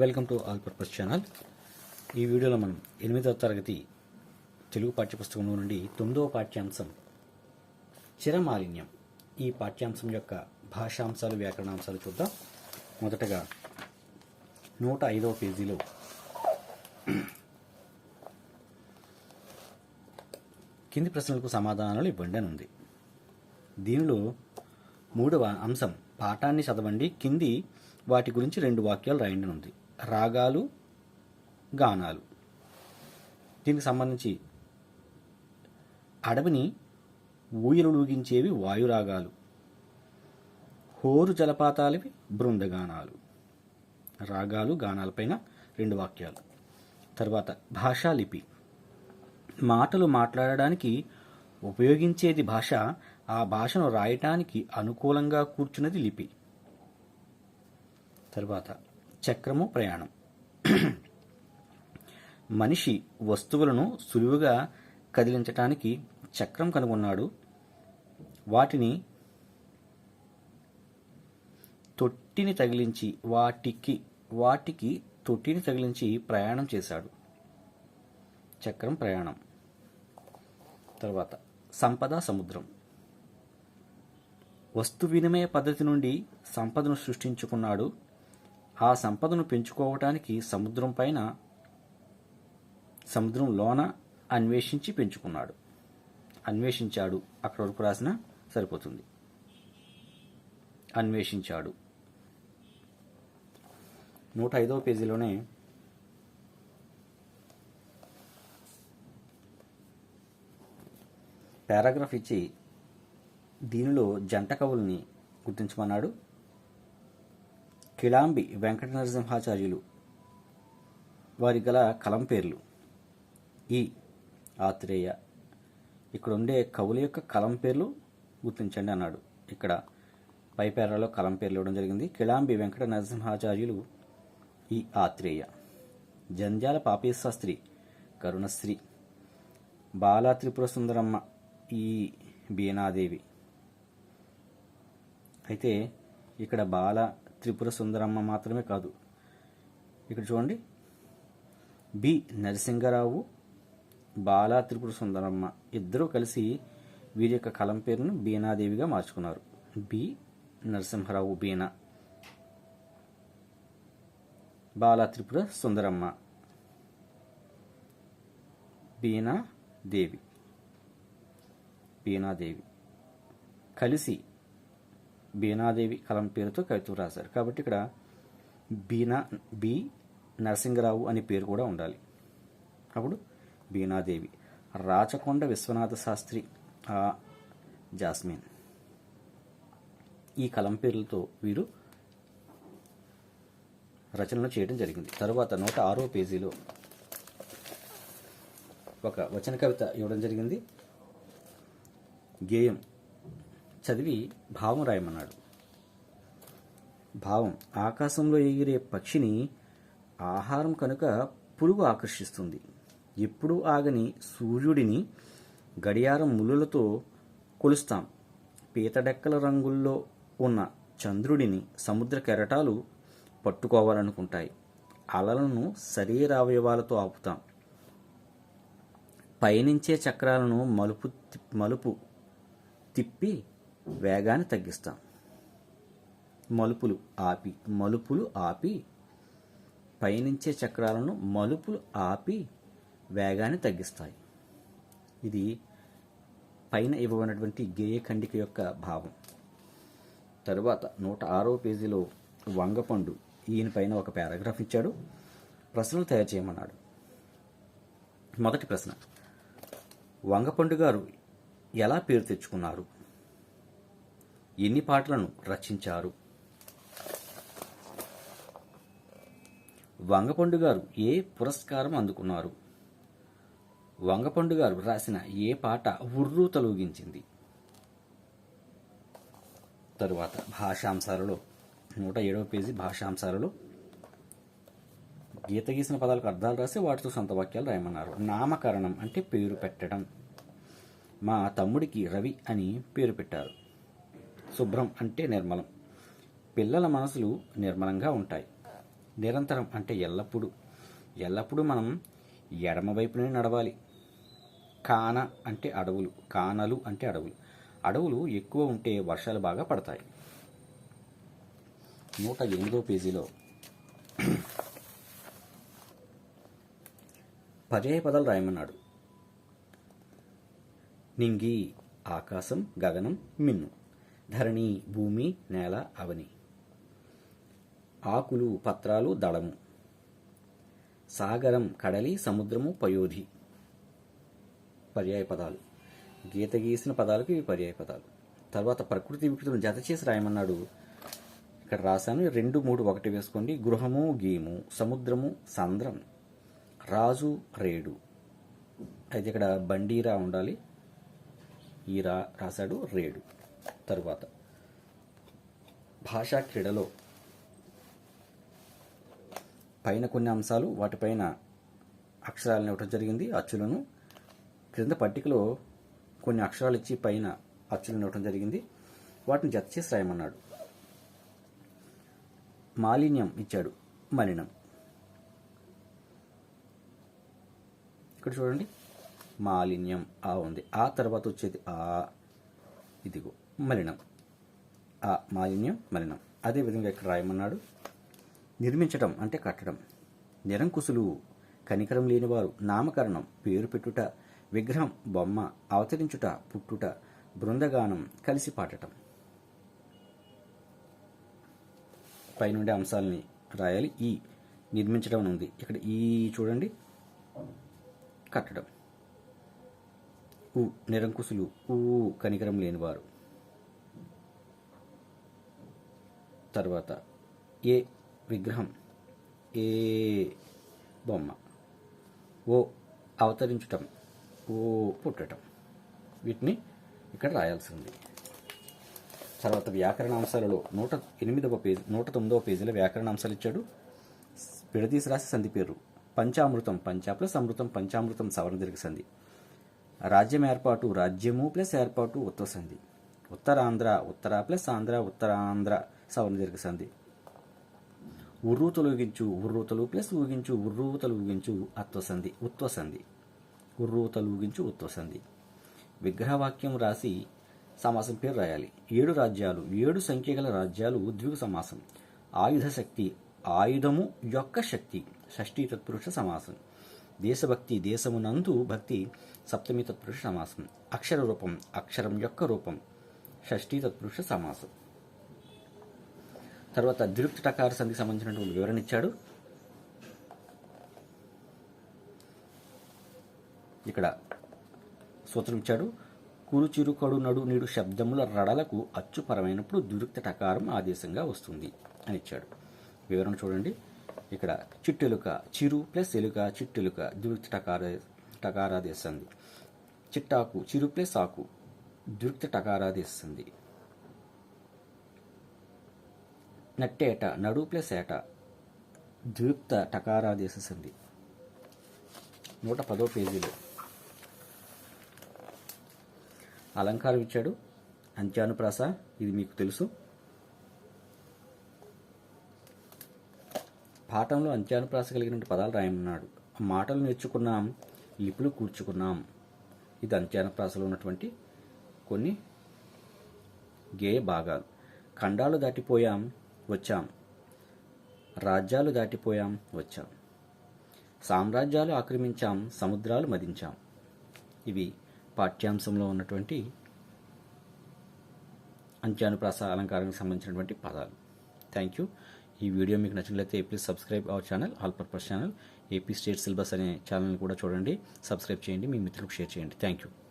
Welcome to all purpose channel. ఈ వీడియోలో మనం ఎనిమిదవ తరగతి తెలుగు పాఠ్యపుస్తకంలో నుండి తొమ్మిదవ పాఠ్యాంశం చిరమాలిన్యం. ఈ పాఠ్యాంశం యొక్క భాషాంశాలు వ్యాకరణాంశాలు చూద్దాం. మొదటగా నూట ఐదవ పేజీలో కింది ప్రశ్నలకు సమాధానాలు ఇవ్వండి అని ఉంది. దీనిలో మూడవ అంశం పాఠాన్ని చదవండి. కింది వాటి గురించి రెండు వాక్యాలు రాయండి ఉంది. రాగాలు గానాలు. దీనికి సంబంధించి అడవిని ఊగించేవి వాయురాగాలు. హోరు జలపాతాలవి బృందగానాలు. రాగాలు గానాలపైన రెండు వాక్యాలు. తర్వాత భాషా లిపి. మాటలు మాట్లాడడానికి ఉపయోగించేది భాష ఆ భాషను రాయటానికి అనుకూలంగా కూర్చున్నది లిపి. తర్వాత చక్రము ప్రయాణం. మనిషి వస్తువులను సులువుగా కదిలించటానికి చక్రం కనుగొన్నాడు. వాటిని తొట్టిని తగిలించి వాటికి వాటికి తొట్టిని తగిలించి ప్రయాణం చేశాడు. చక్రం ప్రయాణం. తర్వాత సంపద సముద్రం. వస్తు వినిమయ పద్ధతి నుండి సంపదను సృష్టించుకున్నాడు. ఆ సంపదను పెంచుకోవటానికి సముద్రం పైన సముద్రం లోన అన్వేషించి పెంచుకున్నాడు. అన్వేషించాడు. అక్కడ వరకు రాసిన సరిపోతుంది. అన్వేషించాడు. నూట ఐదవ పేజీలోనే పారాగ్రాఫ్ ఇచ్చి దీనిలో జంట కవుల్ని గుర్తించమన్నాడు. కిళాంబి వెంకట నరసింహాచార్యులు వారి గల కలం పేర్లు. ఈ ఆత్రేయ ఇక్కడ ఉండే కవుల యొక్క కలం పేర్లు గుర్తించండి అన్నాడు. ఇక్కడ పై పేరాలో కలం పేర్లు ఇవ్వడం జరిగింది. కిళాంబి వెంకట నరసింహాచార్యులు ఈ ఆత్రేయ. జంధ్యాల పాపేశాస్త్రి కరుణశ్రీ. బాలా త్రిపుర సుందరమ్మ ఈ బీనాదేవి. అయితే ఇక్కడ బాల త్రిపుర సుందరమ్మ మాత్రమే కాదు. ఇక్కడ చూడండి. బి. నరసింగరావు బాలా త్రిపుర సుందరమ్మ ఇద్దరూ కలిసి వీరి యొక్క కలం పేరును బీనాదేవిగా మార్చుకున్నారు. బి. నరసింహరావు బీనా బాలా త్రిపుర సుందరమ్మ. బీనాదేవి. బీనాదేవి. కలిసి బీనాదేవి కలం పేరుతో కవిత్వం రాశారు. కాబట్టి ఇక్కడ బీనా బి నరసింహరావు అనే పేరు కూడా ఉండాలి. అప్పుడు బీనాదేవి రాచకొండ విశ్వనాథ శాస్త్రి ఆ జాస్మిన్. ఈ కలం పేర్లతో వీరు రచనలు చేయడం జరిగింది. తరువాత నూట ఆరో పేజీలో ఒక వచన కవిత ఇవ్వడం జరిగింది. గేయం చదివి భావం రాయమన్నాడు. భావం ఆకాశంలో ఎగిరే పక్షిని ఆహారం కనుక పురుగు ఆకర్షిస్తుంది. ఎప్పుడూ ఆగని సూర్యుడిని గడియారం ముళ్ళులతో కొలుస్తాం. పీతడెక్కల రంగుల్లో ఉన్న చంద్రుడిని సముద్ర కెరటాలు పట్టుకోవాలనుకుంటాయి. అలలను శరీరావయవాలతో ఆపుతాం. పయనించే చక్రాలను మలుపు మలుపు తిప్పి వేగాన్ని తగ్గిస్తాం. మలుపులు ఆపి మలుపులు ఆపి పయనించే చక్రాలను మలుపులు ఆపి వేగాన్ని తగ్గిస్తాయి. ఇది పైన ఇవ్వబడినటువంటి గేయ ఖండిక యొక్క భావం. తరువాత నూట ఆరో పేజీలో వంగపండు ఈయన పైన ఒక పారాగ్రాఫ్ ఇచ్చాడు. ప్రశ్నలు తయారు చేయమన్నాడు. మొదటి ప్రశ్న. వంగపండు గారు ఎలా పేరు తెచ్చుకున్నారు? ఎన్ని పాటలను రచించారు? వంగపండు గారు ఏ పురస్కారం అందుకున్నారు? వంగపండు గారు రాసిన ఏ పాట ఉర్రూ తొలగించింది? తరువాత భాషాంశాలలో నూట ఏడవ పేజీ భాషాంశాలలో గీత గీసిన పదాలకు అర్థాలు రాసి వాటితో సొంత వాక్యాలు రాయమన్నారు. నామకరణం అంటే పేరు పెట్టడం. మా తమ్ముడికి రవి అని పేరు పెట్టారు. శుభ్రం అంటే నిర్మలం. పిల్లల మనసులు నిర్మలంగా ఉంటాయి. నిరంతరం అంటే ఎల్లప్పుడూ. ఎల్లప్పుడూ మనం ఎడమ వైపునే నడవాలి. కాన అంటే అడవులు కానలు అంటే అడవులు. అడవులు ఎక్కువ ఉంటే వర్షాలు బాగా పడతాయి. నూట ఎనిమిదో పేజీలో పర్యాయ పదాలు రాయమన్నాడు. నింగి ఆకాశం గగనం మిన్ను. ధరణి భూమి నేల అవని. ఆకులు పత్రాలు దళము. సాగరం కడలి సముద్రము పయోధి. పర్యాయ పదాలు. గీత గీసిన పదాలకు ఇవి పర్యాయ పదాలు. తర్వాత ప్రకృతి వికృతులను జత చేసి రాయమన్నాడు. ఇక్కడ రాశాను. రెండు మూడు ఒకటి వేసుకోండి. గృహము గీము సముద్రము సంద్రం. రాజు రేడు. అయితే ఇక్కడ బండీరా ఉండాలి. ఈరా రాశాడు రేడు. తరువాత. భాషా క్రీడలో పైన కొన్ని అంశాలు వాటిపైన అక్షరాలను ఇవ్వటం జరిగింది అచ్చులను. క్రింద పట్టికలో కొన్ని అక్షరాలు ఇచ్చి పైన అచ్చులను ఇవ్వటం జరిగింది. వాటిని జత చేసి రాయమన్నాడు. మాలిన్యం ఇచ్చాడు మలినం. ఇక్కడ చూడండి. మాలిన్యం ఆ ఉంది. ఆ తర్వాత వచ్చేది ఆ ఇదిగో. మలినం. ఆ మాలిన్యం మలినం. అదేవిధంగా ఇక్కడ రాయమన్నాడు నిర్మించటం అంటే కట్టడం. నిరంకుశులు కనికరం లేనివారు నామకరణం పేరు పెట్టుట విగ్రహం బొమ్మ అవతరించుట పుట్టుట బృందగానం కలిసి పాడటం పైనుండే అంశాలని రాయాలి. ఈ నిర్మించడం అని ఉంది. ఇక్కడ ఈ చూడండి. కట్టడం. ఉ నిరంకుశులు. ఊ కనికరం లేనివారు. తర్వాత ఏ విగ్రహం? ఏ బొమ్మ? ఓ అవతరించటం. ఓ పుట్టటం. వీటిని ఇక్కడ రాయాల్సింది. తర్వాత వ్యాకరణాంశాలలో నూట ఎనిమిదవ పేజీ నూట తొమ్మిదవ పేజీలో వ్యాకరణాంశాలు ఇచ్చాడు. విడదీసి రాసి సంధి పేరు పంచామృతం పంచా ప్లస్ అమృతం పంచామృతం సవరణ దీర్ఘ సంధి. రాజ్యం ఏర్పాటు రాజ్యము ప్లస్ ఏర్పాటు ఉత్తర సంధి. ఉత్తరాంధ్ర ఉత్తర ప్లస్ ఆంధ్ర ఉత్తరాంధ్ర. సవరణ దీర్ఘ సంధి ఉర్రూతలు ఊగించు ఉర్రూతలు ప్లస్ ఊగించు ఉర్రూతలు ఊగించు అత్వసంధి ఉత్వసంధి. ఉర్రూతలు ఊగించు ఉత్వసంధి. విగ్రహవాక్యం రాసి సమాసం పేరు రాయాలి. ఏడు రాజ్యాలు ఏడు సంఖ్య గల రాజ్యాలు ఉద్విగ సమాసం. ఆయుధ శక్తి ఆయుధము యొక్క శక్తి షష్ఠీ తత్పురుష సమాసం. దేశభక్తి దేశమునందు భక్తి సప్తమి తత్పురుష సమాసం. అక్షర రూపం అక్షరం యొక్క రూపం షష్ఠీ తత్పురుష సమాసం. తర్వాత ద్విరుక్తి టకార సంధికి సంబంధించినటువంటి వివరణ ఇచ్చాడు. ఇక్కడ సూత్రం ఇచ్చాడు. కురు చిరు కడు నడు నీడు శబ్దముల రడలకు అచ్చుపరమైనప్పుడు దురుక్త టకారం ఆదేశంగా వస్తుంది అని ఇచ్చాడు. వివరణ చూడండి. ఇక్కడ చిట్టెలుక చిరు ప్లస్ ఎలుక చిట్టెలుక దురుక్త టకార టకారాదేశంది చిట్టాకు చిరు ప్లస్ ఆకు దురుక్త టకారాదేశంది నట్టేట నడు ప్లస్ ఏట. ద్విప్త టకారాదేశ సంధి. నూట పదో పేజీలో. అలంకారం ఇచ్చాడు. అంత్యానుప్రాస ఇది మీకు తెలుసు. పాఠంలో అంత్యానుప్రాస కలిగిన పదాలు రాయమన్నాడు. మాటలు నేర్చుకున్నాం లిపులు కూర్చుకున్నాం. ఇది అంత్యానుప్రాసలో ఉన్నటువంటి కొన్ని గేయ భాగాలు. ఖండాలు దాటిపోయాం వచ్చాం. రాజ్యాలు దాటిపోయాం వచ్చాం. సామ్రాజ్యాలు ఆక్రమించాం సముద్రాలు మదించాం. ఇవి పాఠ్యాంశంలో ఉన్నటువంటి అంత్యానుప్రాస అలంకారానికి సంబంధించినటువంటి పదాలు. థ్యాంక్ యూ ఈ వీడియో మీకు నచ్చినట్లయితే please subscribe our channel all purpose channel AP state syllabus అనే ఛానల్ని కూడా చూడండి. సబ్స్క్రైబ్ చేయండి. మీ మిత్రులకు షేర్ చేయండి. Thank you